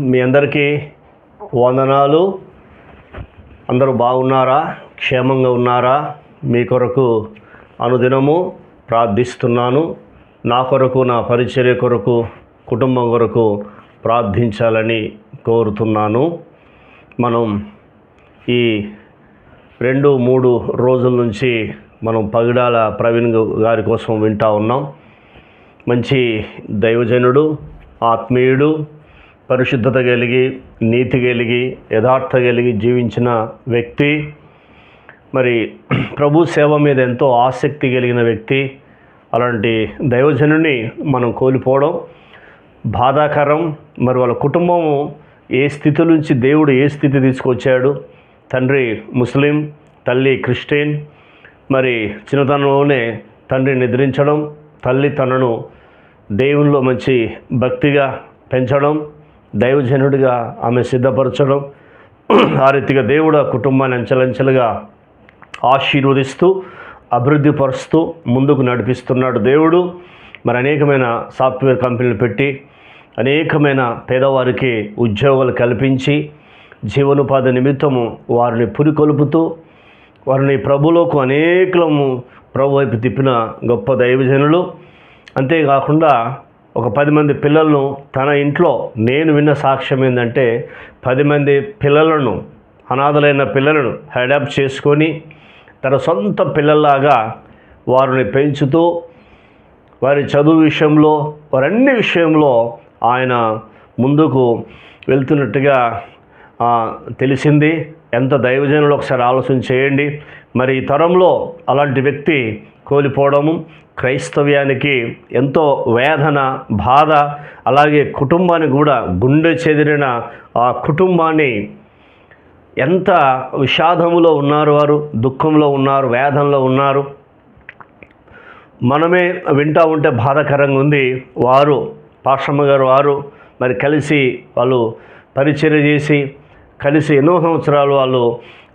మీ అందరికీ వందనాలు. అందరూ బాగున్నారా? క్షేమంగా ఉన్నారా? మీ కొరకు అనుదినము ప్రార్థిస్తున్నాను. నా కొరకు నా పరిచర్య కొరకు కుటుంబం కొరకు ప్రార్థించాలని కోరుతున్నాను. మనం ఈ రెండు మూడు రోజుల నుంచి మనం పగిడాల ప్రవీణ్ గారి కోసం వింటా ఉన్నాం. మంచి దైవజనుడు ఆత్మీయుడు పరిశుద్ధత కలిగి నీతి కలిగి యథార్థ కలిగి జీవించిన వ్యక్తి మరి ప్రభు సేవ మీద ఎంతో ఆసక్తి కలిగిన వ్యక్తి అలాంటి దైవజనుని మనం కోల్పోవడం బాధాకరం. మరి వాళ్ళ కుటుంబము ఏ స్థితి నుంచి దేవుడు ఏ స్థితి తీసుకొచ్చాడు? తండ్రి ముస్లిం తల్లి క్రిస్టియన్ మరి చిన్నతనంలోనే తండ్రి నిద్రించడం తల్లి తనను దేవునిలో మంచి భక్తిగా పెంచడం దైవజనుడిగా ఆమె సిద్ధపరచడం ఆ రీతిగా దేవుడు ఆ కుటుంబాన్ని అంచెలంచెలుగా ఆశీర్వదిస్తూ అభివృద్ధి పరుస్తూ ముందుకు నడిపిస్తున్నాడు దేవుడు. మరి అనేకమైన సాఫ్ట్వేర్ కంపెనీలు పెట్టి అనేకమైన పేదవారికి ఉద్యోగాలు కల్పించి జీవనోపాధి నిమిత్తము వారిని పురికొల్పుతూ వారిని ప్రభులోకు అనేకలము ప్రభు వైపు తిప్పిన గొప్ప దైవజనులు. అంతేకాకుండా ఒక పది మంది పిల్లలను తన ఇంట్లో నేను విన్న సాక్ష్యం ఏంటంటే పది మంది పిల్లలను అనాథలైన పిల్లలను హెడప్ చేసుకొని తన సొంత పిల్లల్లాగా వారిని పెంచుతూ వారి చదువు విషయంలో వారన్ని విషయంలో ఆయన ముందుకు వెళ్తున్నట్టుగా తెలిసింది. ఎంత దైవజనులు ఒకసారి ఆలోచన చేయండి. మరి ఈ తరంలో అలాంటి వ్యక్తి కోల్పోవడము క్రైస్తవ్యానికి ఎంతో వేదన బాధ అలాగే కుటుంబానికి కూడా గుండె చెదిరిన ఆ కుటుంబాన్ని ఎంత విషాదములో ఉన్నారు వారు దుఃఖంలో ఉన్నారు వేదనలో ఉన్నారు. మనమే వింటా ఉంటే బాధాకరంగా ఉంది. వారు పాషమ్మ గారు వారు మరి కలిసి వాళ్ళు పరిచయం చేసి కలిసి ఎన్నో సంవత్సరాలు వాళ్ళు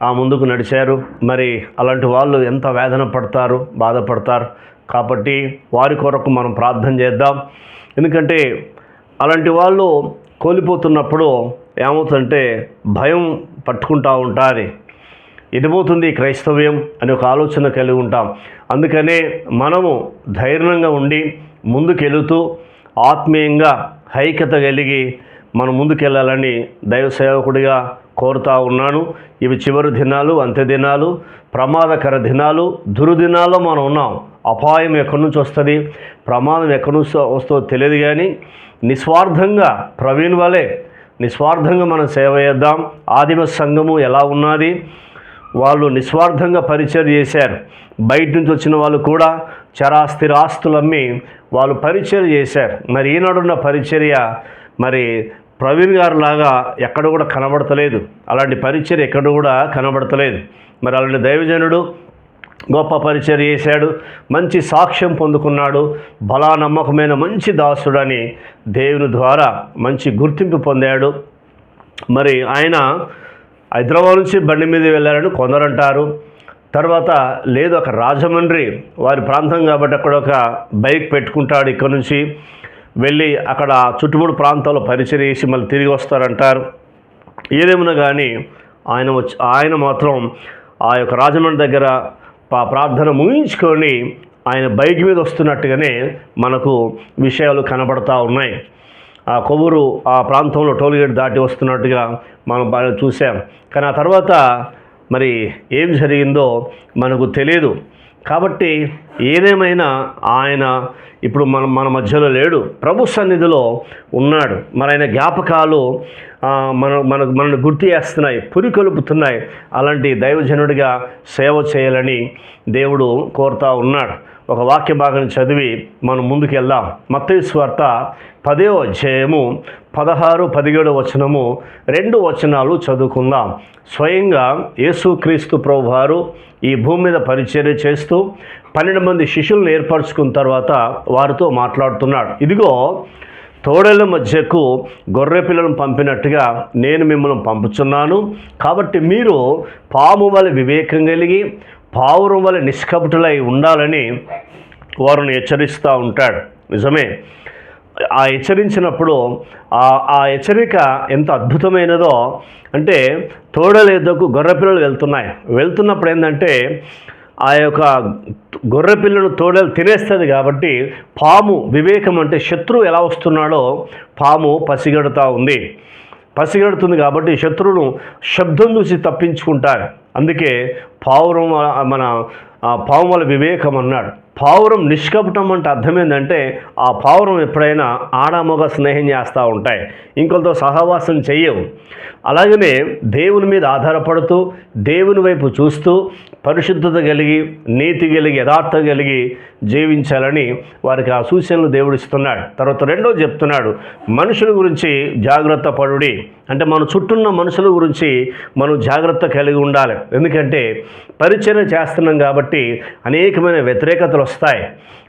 ఆ ముందుకు నడిచారు. మరి అలాంటి వాళ్ళు ఎంత వేదన పడతారు బాధపడతారు? కాబట్టి వారి కొరకు మనం ప్రార్థన చేద్దాం. ఎందుకంటే అలాంటి వాళ్ళు కోల్పోతున్నప్పుడు ఏమవుతుందంటే భయం పట్టుకుంటా ఉంటుంది. ఎదిపోతుంది క్రైస్తవ్యం అనే ఒక ఆలోచన కలిగి ఉంటాం. అందుకనే మనము ధైర్యంగా ఉండి ముందుకెళుతూ ఆత్మీయంగా ఐక్యత కలిగి మనం ముందుకెళ్ళాలని దైవ సేవకుడిగా కోరుతా ఉన్నాను. ఇవి చివరి దినాలు అంత్య దినాలు ప్రమాదకర దినాలు దురుదినాల్లో మనం ఉన్నాం. అపాయం ఎక్కడి నుంచి వస్తుంది? ప్రమాదం ఎక్కడి నుంచి వస్తుందో తెలియదు కానీ నిస్వార్థంగా ప్రవీణ్ వలె నిస్వార్థంగా మనం సేవ చేద్దాం. ఆదిమ సంఘము ఎలా ఉన్నది? వాళ్ళు నిస్వార్థంగా పరిచయం చేశారు. బయట నుంచి వచ్చిన వాళ్ళు కూడా చరాస్థిరాస్తులు అమ్మి వాళ్ళు పరిచయం చేశారు. మరి ఈనాడున్న పరిచర్య మరి ప్రవీణ్ గారు లాగా ఎక్కడ కూడా కనబడతలేదు. అలాంటి పరిచయం ఎక్కడ కూడా కనబడతలేదు. మరి అలాంటి దైవజనుడు గొప్ప పరిచయం చేశాడు. మంచి సాక్ష్యం పొందుకున్నాడు. బలా నమ్మకమైన మంచి దాసుడని దేవుని ద్వారా మంచి గుర్తింపు పొందాడు. మరి ఆయన హైదరాబాద్ నుంచి బండి మీద వెళ్ళారని కొందరు అంటారు తర్వాత లేదు ఒక రాజమండ్రి వారి ప్రాంతం కాబట్టి అక్కడ ఒక బైక్ పెట్టుకుంటాడు ఇక్కడ నుంచి. వెళ్ళి అక్కడ చుట్టుముడు ప్రాంతాల్లో పరిచయం చేసి మళ్ళీ తిరిగి వస్తారంటారు. ఏదేమన్నా కానీ ఆయన వచ్చి ఆయన మాత్రం ఆ యొక్క రాజమండ్రి దగ్గర ప్రార్థన ముగించుకొని ఆయన బైక్ మీద వస్తున్నట్టుగానే మనకు విషయాలు కనబడతా ఉన్నాయి. ఆ కొవ్వూరు ఆ ప్రాంతంలో టోల్గేట్ దాటి వస్తున్నట్టుగా మనం చూసాం కానీ ఆ తర్వాత మరి ఏం జరిగిందో మనకు తెలియదు కాబట్టి ఏదేమైనా ఆయన ఇప్పుడు మన మన మధ్యలో లేడు. ప్రభు సన్నిధిలో ఉన్నాడు. మరి ఆయన జ్ఞాపకాలు మన మన మనల్ని గుర్తు చేస్తున్నాయి పురికొలుపుతున్నాయి అలాంటి దైవజనుడిగా సేవ చేయాలని దేవుడు కోరుతా ఉన్నాడు. ఒక వాక్య భాగం చదివి మనం ముందుకు వెళ్దాం. మత్తయి స్వార్త పదో అధ్యాయము పదహారు పదిహేడు వచనము రెండు వచనాలు చదువుకుందాం. స్వయంగా యేసుక్రీస్తు ప్రభువారు ఈ భూమి మీద పరిచర్య చేస్తూ పన్నెండు మంది శిష్యులను ఏర్పరచుకున్న తర్వాత వారితో మాట్లాడుతున్నాడు. ఇదిగో తోడేళ్ళ మధ్యకు గొర్రె పిల్లలను పంపినట్టుగా నేను మిమ్మల్ని పంపుచున్నాను. కాబట్టి మీరు పాము వల్ల వివేకం కలిగి పావురం వల్ల నిష్కపటులై ఉండాలని వారిని హెచ్చరిస్తూ ఉంటాడు. నిజమే. ఆ హెచ్చరించినప్పుడు ఆ ఆ హెచ్చరిక ఎంత అద్భుతమైనదో అంటే తోడలేదకు గొర్రెపిల్లలు వెళ్తున్నాయి. వెళ్తున్నప్పుడు ఏంటంటే ఆ యొక్క గొర్రె పిల్లను తోడలు తినేస్తుంది కాబట్టి పాము వివేకం అంటే శత్రువు ఎలా వస్తున్నాడో పాము పసిగడుతూ ఉంది. పసిగడుతుంది కాబట్టి శత్రువును శబ్దం చూసి తప్పించుకుంటారు అందుకే పావురం మన పాము వల్ల వివేకం అన్నాడు. పావురం నిష్కపటం అంటే అర్థం ఏంటంటే ఆ పావురం ఎప్పుడైనా ఆడామగ స్నేహం చేస్తూ ఉంటాయి. ఇంకొకరితో సహవాసం చెయ్యవు. అలాగనే దేవుని మీద ఆధారపడుతూ దేవుని వైపు చూస్తూ పరిశుద్ధత కలిగి నీతి కలిగి యథార్థ కలిగి జీవించాలని వారికి ఆ సూచనలు దేవుడు ఇస్తున్నాడు. తర్వాత రెండో చెప్తున్నాడు మనుషుల గురించి జాగ్రత్త పడుడి. అంటే మన చుట్టూన్న మనుషుల గురించి మనం జాగ్రత్త కలిగి ఉండాలి. ఎందుకంటే పరిచయం చేస్తున్నాం కాబట్టి అనేకమైన వ్యతిరేకతలు వస్తాయి.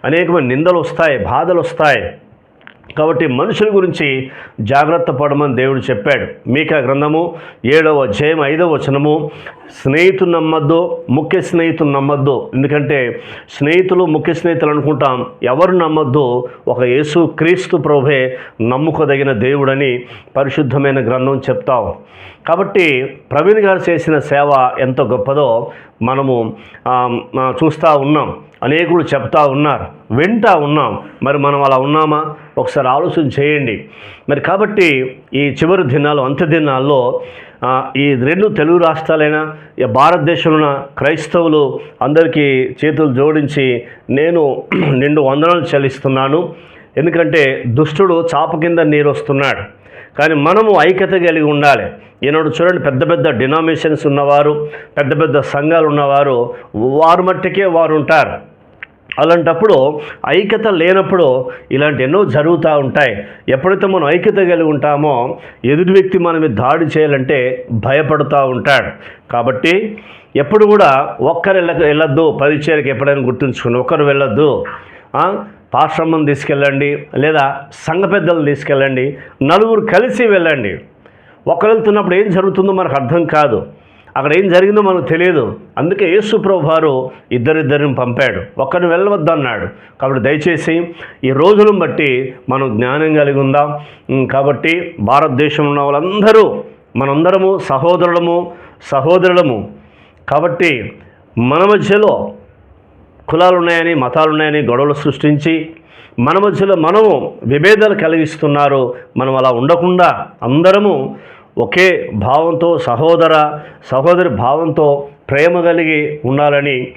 అనేకమైన నిందలు వస్తాయి బాధలు వస్తాయి కాబట్టి మనుషుల గురించి జాగ్రత్త పడమని దేవుడు చెప్పాడు. మీకా గ్రంథము ఏడవ అధ్యాయం ఐదవ వచనము స్నేహితులు నమ్మద్దు ముఖ్య స్నేహితులు నమ్మద్దు. ఎందుకంటే స్నేహితులు ముఖ్య స్నేహితులు అనుకుంటాం ఎవరు నమ్మద్దు? ఒక యేసు క్రీస్తు ప్రభే నమ్ముకోదగిన దేవుడని పరిశుద్ధమైన గ్రంథం చెప్తాం. కాబట్టి ప్రవీణ్ గారు చేసిన సేవ ఎంత గొప్పదో మనము చూస్తూ ఉన్నాం. అనేకులు చెప్తా ఉన్నారు వింటా ఉన్నాం. మరి మనం అలా ఉన్నామా? ఒకసారి ఆలోచన చేయండి. మరి కాబట్టి ఈ చివరి దినాలు అంత్య దినాల్లో ఈ రెండు తెలుగు రాష్ట్రాలైనా భారతదేశంలో క్రైస్తవులు అందరికీ చేతులు జోడించి నేను నిండు వందనాలు చెల్లిస్తున్నాను. ఎందుకంటే దుష్టుడు చాప కింద నీరు వస్తున్నాడు కానీ మనము ఐక్యత కలిగి ఉండాలి. ఈనాడు చూడండి పెద్ద పెద్ద డినామినేషన్స్ ఉన్నవారు పెద్ద పెద్ద సంఘాలు ఉన్నవారు వారు మట్టికే వారు ఉంటారు. అలాంటప్పుడు ఐక్యత లేనప్పుడు ఇలాంటి ఎన్నో జరుగుతూ ఉంటాయి. ఎప్పుడైతే మనం ఐక్యత కలిగి ఉంటామో ఎదుటి వ్యక్తి మన మీద దాడి చేయాలంటే భయపడుతూ ఉంటాడు. కాబట్టి ఎప్పుడు కూడా ఒక్కరు వెళ్ళ వెళ్ళొద్దు. పరిచయకి ఎప్పుడైనా గుర్తుంచుకుని ఒక్కరు వెళ్ళొద్దు. పాశ్రమం తీసుకెళ్ళండి. లేదా సంఘ పెద్దలు తీసుకెళ్ళండి. నలుగురు కలిసి వెళ్ళండి. ఒకరు వెళ్తున్నప్పుడు ఏం జరుగుతుందో మనకు అర్థం కాదు. అక్కడ ఏం జరిగిందో మనకు తెలియదు. అందుకే యేసు ప్రభువారు ఇద్దరిద్దరిని పంపాడు. ఒక్కరిని వెళ్ళవద్దన్నాడు కాబట్టి దయచేసి ఈ రోజులను బట్టి మనం జ్ఞానం కలిగి ఉందాం. కాబట్టి భారతదేశంలో ఉన్న వాళ్ళందరూ మనందరము సహోదరులము సహోదరులము కాబట్టి మన మధ్యలో కులాలు ఉన్నాయని మతాలు ఉన్నాయని గొడవలు సృష్టించి మన మధ్యలో మనము విభేదాలు కలిగిస్తున్నారు. మనం అలా ఉండకుండా అందరము ఒకే భావంతో సహోదర సహోదరి భావంతో ప్రేమ కలిగి ఉండాలని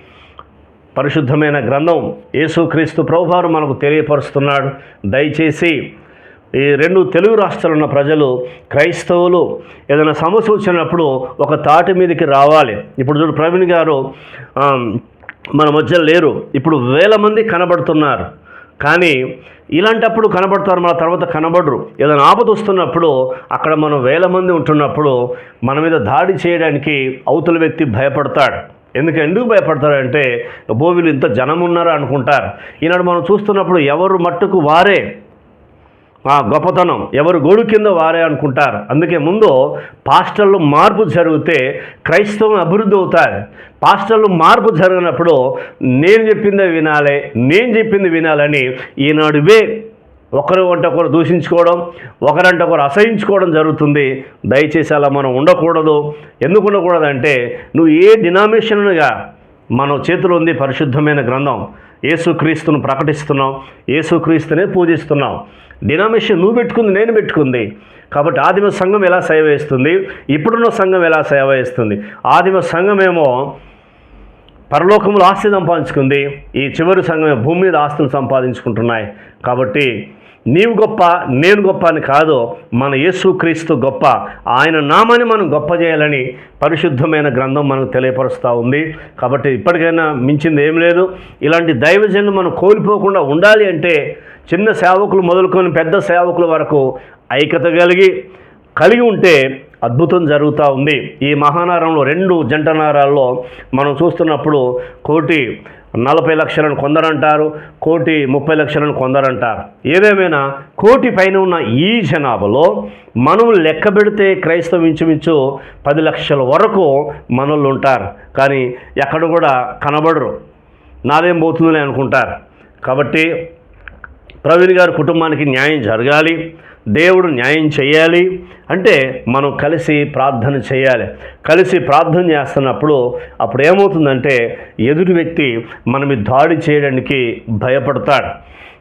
పరిశుద్ధమైన గ్రంథం యేసుక్రీస్తు ప్రభువారు మనకు తెలియపరుస్తున్నాడు. దయచేసి ఈ రెండు తెలుగు రాష్ట్రాలు ఉన్న ప్రజలు క్రైస్తవులు ఏదైనా సమస్య వచ్చినప్పుడు ఒక తాటి మీదకి రావాలి. ఇప్పుడు చూడు ప్రవీణ్ గారు మన మధ్య లేరు. ఇప్పుడు వేల మంది కనబడుతున్నారు. కానీ ఇలాంటప్పుడు కనబడతారు మన తర్వాత కనబడరు. ఏదైనా ఆపద వస్తున్నప్పుడు అక్కడ మనం వేల మంది ఉంటున్నప్పుడు మన మీద దాడి చేయడానికి అవతల వ్యక్తి భయపడతాడు. ఎందుకు ఎందుకు భయపడతారంటే భోవిలు ఇంత జనం ఉన్నారా అనుకుంటారు. ఈనాడు మనం చూస్తున్నప్పుడు ఎవరు మట్టుకు వారే? గొప్పతనం ఎవరు గోడు కింద వారే అనుకుంటారు. అందుకే ముందు పాస్టర్లు మార్పు జరిగితే క్రైస్తవం అభివృద్ధి అవుతాయి పాస్టర్లు మార్పు జరిగినప్పుడు నేను చెప్పిందే వినాలి నేను చెప్పింది వినాలని ఈనాడు ఇవే ఒకరు అంటే ఒకరు దూషించుకోవడం ఒకరంటే ఒకరు అసహించుకోవడం జరుగుతుంది. దయచేసి అలా మనం ఉండకూడదు. ఎందుకు ఉండకూడదంటే నువ్వు ఏ డినామినేషన్గా మన చేతిలో ఉంది పరిశుద్ధమైన గ్రంథం. యేసుక్రీస్తును ప్రకటిస్తున్నాం యేసుక్రీస్తునే పూజిస్తున్నాం డినామినేషన్ నువ్వు పెట్టుకుంది నేను పెట్టుకుంది. కాబట్టి ఆదిమ సంఘం ఎలా సేవ చేస్తుంది? ఇప్పుడున్న సంఘం ఎలా సేవ చేస్తుంది? ఆదిమ సంఘమేమో పరలోకంలో ఆస్తి సంపాదించుకుంది. ఈ చివరి సంఘం భూమి మీద ఆస్తులు సంపాదించుకుంటున్నాయి. కాబట్టి నీవు గొప్ప నేను గొప్ప అని కాదు మన యేసుక్రీస్తు గొప్ప. ఆయన నామాన్ని మనం గొప్ప చేయాలని పరిశుద్ధమైన గ్రంథం మనకు తెలియపరుస్తూ ఉంది. కాబట్టి ఇప్పటికైనా మించింది ఏం లేదు. ఇలాంటి దైవజన్లు మనం కోల్పోకుండా ఉండాలి అంటే చిన్న సేవకులు మొదలుకొని పెద్ద సేవకుల వరకు ఐక్యత కలిగి కలిగి ఉంటే అద్భుతం జరుగుతూ ఉంది. ఈ మహానారంలో రెండు జంట నారాల్లో మనం చూస్తున్నప్పుడు కోటి నలభై లక్షలను కొందరంటారు కోటి ముప్పై లక్షలను కొందరంటారు. ఏదేమైనా కోటి పైన ఉన్న ఈ జనాభాలో మనం లెక్క పెడితే క్రైస్తవం ఇంచుమించు పది లక్షల వరకు మనోళ్ళు ఉంటారు. కానీ ఎక్కడ కూడా కనబడరు. నాదేం పోతుందని అనుకుంటారు. కాబట్టి ప్రవీణ్ గారి కుటుంబానికి న్యాయం జరగాలి. దేవుడు న్యాయం చేయాలి అంటే మనం కలిసి ప్రార్థన చేయాలి. కలిసి ప్రార్థన చేస్తున్నప్పుడు అప్పుడు ఏమవుతుందంటే ఎదుటి వ్యక్తి మనమి దాడి చేయడానికి భయపడతాడు.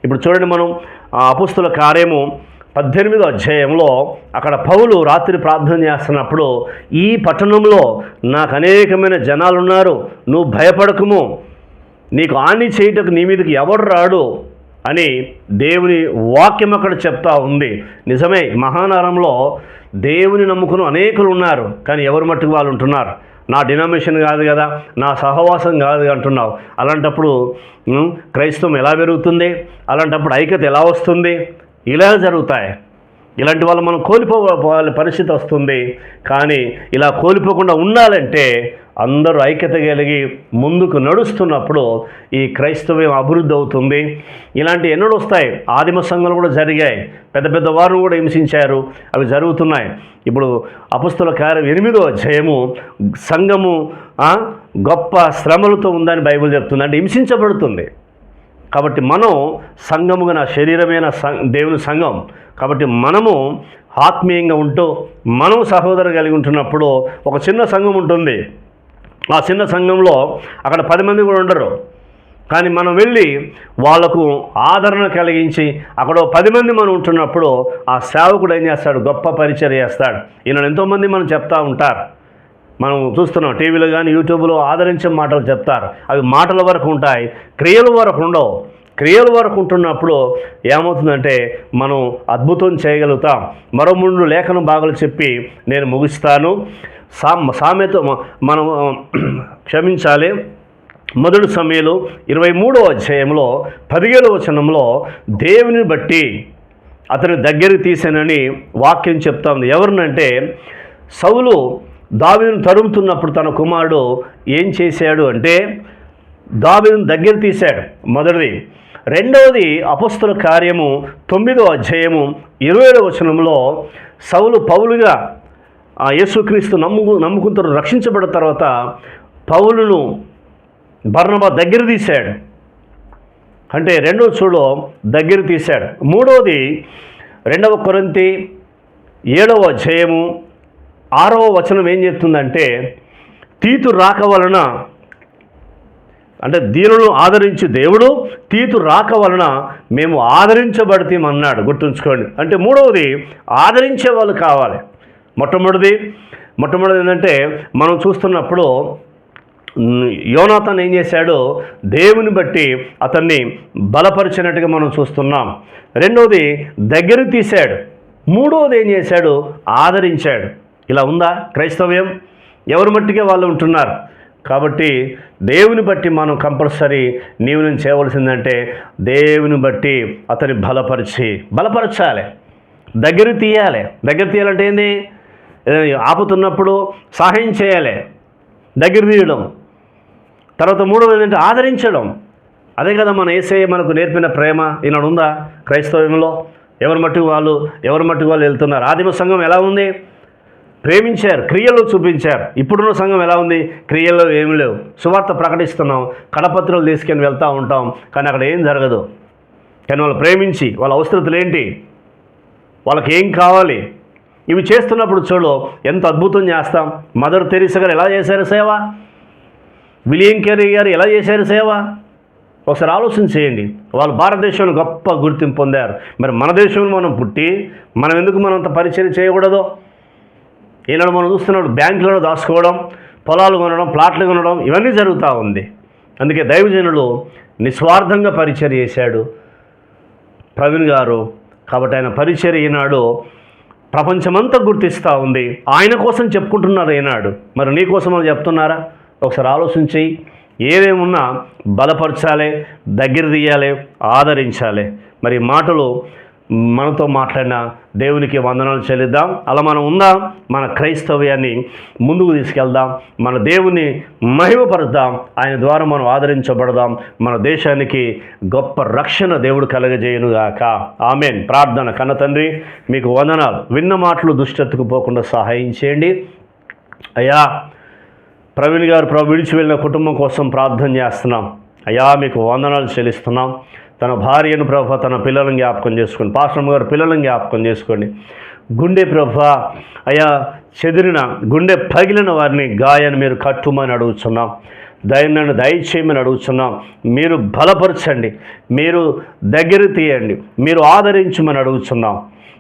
ఇప్పుడు చూడండి మనం ఆ అపుస్తుల కార్యము పద్దెనిమిదో అధ్యాయంలో అక్కడ పౌలు రాత్రి ప్రార్థన చేస్తున్నప్పుడు ఈ పట్టణంలో నాకు అనేకమైన జనాలు ఉన్నారు నువ్వు భయపడకము నీకు హాని చేయటకు నీ మీదకి ఎవడు రాడు? అని దేవుని వాక్యం అక్కడ చెప్తా ఉంది. నిజమే మహానగరంలో దేవుని నమ్ముకుని అనేకులు ఉన్నారు కానీ ఎవరు మట్టుకు వాళ్ళు ఉంటున్నారు? నా డినామినేషన్ కాదు కదా నా సహవాసం కాదు అంటున్నావు. అలాంటప్పుడు క్రైస్తవం ఎలా పెరుగుతుంది? అలాంటప్పుడు ఐక్యత ఎలా వస్తుంది? ఇలా జరుగుతాయి. ఇలాంటి వాళ్ళు మనం కోల్పోవాలి పరిస్థితి వస్తుంది. కానీ ఇలా కోల్పోకుండా ఉండాలంటే అందరూ ఐక్యత కలిగి ముందుకు నడుస్తున్నప్పుడు ఈ క్రైస్తవ్యం అభివృద్ధి అవుతుంది. ఇలాంటి ఎన్నడూ వస్తాయి. ఆదిమ సంఘాలు కూడా జరిగాయి. పెద్ద పెద్ద వారు కూడా హింసించారు. అవి జరుగుతున్నాయి. ఇప్పుడు అపుస్తుల కార్యం ఎనిమిదో అధ్యాయము సంఘము గొప్ప శ్రమలతో ఉందని బైబిల్ చెప్తుంది. అంటే హింసించబడుతుంది. కాబట్టి మనం సంఘముగా నా శరీరమైన సం- దేవుని సంఘం. కాబట్టి మనము ఆత్మీయంగా ఉంటూ మనం సహోదరు కలిగి ఉంటున్నప్పుడు ఒక చిన్న సంఘం ఉంటుంది. ఆ చిన్న సంఘంలో అక్కడ పది మంది కూడా ఉండరు. కానీ మనం వెళ్ళి వాళ్ళకు ఆదరణ కలిగించి అక్కడ పది మంది మనం ఉంటున్నప్పుడు ఆ సేవకుడు ఏం చేస్తాడు? గొప్ప పరిచయం చేస్తాడు. ఈయన ఎంతోమంది మనం చెప్తా ఉంటారు. మనం చూస్తున్నాం టీవీలో కానీ యూట్యూబ్లో ఆదరించే మాటలు చెప్తారు. అవి మాటల వరకు ఉంటాయి క్రియల వరకు ఉండవు. క్రియల వరకు ఉంటున్నప్పుడు ఏమవుతుందంటే మనం అద్భుతం చేయగలుగుతాం. మరో మూడు లేఖను భాగాలు చెప్పి నేను ముగిస్తాను. సా సామెత మనం క్షమించాలి. మొదటి సమయంలో ఇరవై మూడో అధ్యాయంలో పదిహేడవ వచనంలో దేవుని బట్టి అతని దగ్గరికి తీసానని వాక్యం చెప్తా ఉంది ఎవరినంటే సౌలు దావిని తరుముతున్నప్పుడు తన కుమారుడు ఏం చేశాడు అంటే దావిని దగ్గర తీశాడు. మొదటిది. రెండవది అపస్తుల కార్యము తొమ్మిదో అధ్యాయము ఇరవై వచనంలో సౌలు పౌలుగా ఆ యేసుక్రీస్తు నమ్ము నమ్ముకుంటారు రక్షించబడిన తర్వాత పౌలును బర్ణబ దగ్గర తీశాడు. అంటే రెండో చూడో దగ్గర తీశాడు. మూడవది రెండవ కొరంతి ఏడవ జయము ఆరవ వచనం ఏం చెప్తుందంటే తీతు రాక వలన అంటే దీనులను ఆదరించి దేవుడు తీతు రాక వలన మేము ఆదరించబడితేమన్నాడు. గుర్తుంచుకోండి. అంటే మూడవది ఆదరించే వాళ్ళు కావాలి. మొట్టమొదటిది మొట్టమొదటిది ఏంటంటే మనం చూస్తున్నప్పుడు యోనాథన్ ఏం చేశాడు? దేవుని బట్టి అతన్ని బలపరిచినట్టుగా మనం చూస్తున్నాం. రెండవది దగ్గర తీశాడు. మూడవది ఏం చేశాడు? ఆదరించాడు. ఇలా ఉందా? క్రైస్తవ్యం? ఎవరి మట్టికే వాళ్ళు ఉంటున్నారు? కాబట్టి దేవుని బట్టి మనం కంపల్సరీ నీవు నేను చేయవలసిందంటే దేవుని బట్టి అతని బలపరిచి బలపరచాలి. దగ్గర తీయాలి. దగ్గర తీయాలంటే ఏంది? ఆపుతున్నప్పుడు సహాయం చేయాలి. దగ్గర తీయడం. తర్వాత మూడవది ఏంటంటే ఆదరించడం. అదే కదా మన ఏసఐ మనకు నేర్పిన ప్రేమ. ఈనాడు ఉందా? క్రైస్తవంలో ఎవరి మట్టుకు వాళ్ళు ఎవరి మట్టుకు వాళ్ళు వెళ్తున్నారు? ఆదిమ సంఘం ఎలా ఉంది? ప్రేమించారు క్రియలు చూపించారు. ఇప్పుడున్న సంఘం ఎలా ఉంది? క్రియల్లో ఏమి లేవు. సువార్త ప్రకటిస్తున్నాం. కడపత్రులు తీసుకొని వెళ్తూ ఉంటాం. కానీ అక్కడ ఏం జరగదు. కానీ వాళ్ళు ప్రేమించి వాళ్ళ అవసరతలు ఏంటి? వాళ్ళకి ఏం కావాలి? ఇవి చేస్తున్నప్పుడు చూడు ఎంత అద్భుతం చేస్తాం. మదర్ తెరీసా గారు ఎలా చేశారు సేవ? విలియం కేరీ గారు ఎలా చేశారు సేవ? ఒకసారి ఆలోచన చేయండి. వాళ్ళు భారతదేశంలో గొప్ప గుర్తింపు పొందారు. మరి మన దేశంలో మనం పుట్టి మనం ఎందుకు మనం అంత పరిచయం చేయకూడదు? ఈనాడు మనం చూస్తున్నాడు బ్యాంకులను దాచుకోవడం పొలాలు కొనడం ప్లాట్లు కొనడం ఇవన్నీ జరుగుతూ ఉంది. అందుకే దైవజనులు నిస్వార్థంగా పరిచయం చేశాడు ప్రవీణ్ గారు. కాబట్టి ఆయన పరిచయం ఈనాడు ప్రపంచమంతా గుర్తిస్తూ ఉంది. ఆయన కోసం చెప్పుకుంటున్నారు ఈనాడు. మరి నీ కోసం అని చెప్తున్నారా? ఒకసారి ఆలోచించి ఏదేమున్నా బలపరచాలి దగ్గర తీయాలి ఆదరించాలి. మరి మాటలు మనతో మాట్లాడిన దేవునికి వందనాలు చెల్లిద్దాం. అలా మనం ఉందాం మన క్రైస్తవ్యాన్ని ముందుకు తీసుకెళ్దాం మన దేవుని మహిమపరుద్దాం ఆయన ద్వారా మనం ఆదరించబడదాం మన దేశానికి గొప్ప రక్షణ దేవుడు కలగజేయునుగాక. ఆమెన్. ప్రార్థన కన్న తండ్రి మీకు వందనాలు. విన్న మాటలు దుష్టత్తుకు పోకుండా సహాయం చేయండి. అయ్యా ప్రవీణ్ గారు ప్రభు విడిచి వెళ్ళిన కుటుంబం కోసం ప్రార్థన చేస్తున్నాం. అయ్యా మీకు వందనాలు చెల్లిస్తున్నాం. తన భార్యను ప్రభ తన పిల్లలను జ్ఞాపకం చేసుకోండి. పాశ్రమ గారు పిల్లలను జ్ఞాపకం చేసుకోండి. గుండె ప్రభ అయా చెదిరిన గుండె పగిలిన వారిని గాయాన్ని మీరు కట్టుమని అడుగుతున్నాం దయనన్ను దయచేయమని అడుగుతున్నాం మీరు బలపరచండి. మీరు దగ్గర తీయండి. మీరు ఆదరించమని అడుగుతున్నాం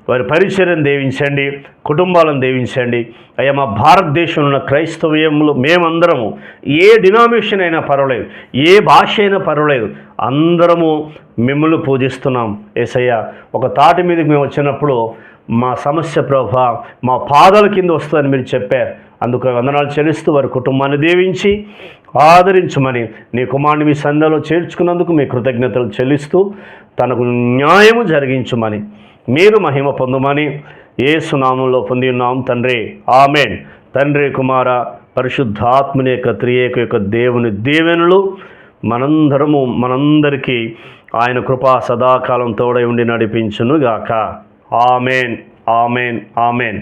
వారి పరిచర్యను దేవించండి కుటుంబాలను దేవించండి. అయ్యా మా భారతదేశంలో ఉన్న క్రైస్తవ్యంలో మేమందరము ఏ డినామినేషన్ అయినా పర్వాలేదు ఏ భాష అయినా పర్వాలేదు అందరము మిమ్మల్ని పూజిస్తున్నాం. ఏసయ్య ఒక తాటి మీదకి మేము వచ్చినప్పుడు మా సమస్య ప్రభ మా పాదాల కింద వస్తుందని మీరు చెప్పారు. అందుకు వందనాలు చెల్లిస్తూ వారి కుటుంబాన్ని దీవించి ఆదరించమని నీ కుమారుని మీ సంఘంలో చేర్చుకున్నందుకు మీ కృతజ్ఞతలు చెల్లిస్తూ తనకు న్యాయము జరిగించమని మీరు మహిమ పొందమని ఏసునామంలో పొంది ఉన్నాం తండ్రి. ఆమెన్. తండ్రి కుమార పరిశుద్ధాత్మని యొక్క త్రియేక యొక్క దేవుని దేవెనులు మనందరము మనందరికీ ఆయన కృపా సదాకాలం తోడై ఉండి నడిపించునుగాక. ఆమెన్. ఆమెన్. ఆమెన్.